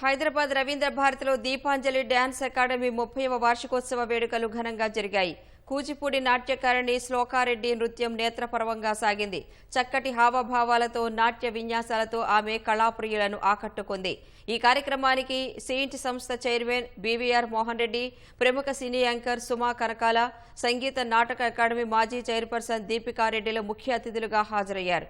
హైదరాబాద్ రవీంద్ర భారతిలో Deepanjali dance academy ముప్పైవ వార్షికోత్సవ వేడుకలు ఘనంగా జరిగాయి. కూచిపూడి నాట్యకారిణి శ్లోకారెడ్డి నృత్యం నేత్రపర్వంగా సాగింది. చక్కటి హావభావాలతో నాట్య విన్యాసాలతో ఆమె కళాప్రియులను ఆకట్టుకుంది. ఈ కార్యక్రమానికి సెయింట్ సంస్థ చైర్మన్ బీవీఆర్ మోహన్ రెడ్డి ప్రముఖ సినీ యాంకర్ సుమా కనకాల సంగీత నాటక అకాడమీ మాజీ చైర్పర్సన్ దీపికారెడ్డిలు ముఖ్య అతిథులుగా హాజరయ్యారు.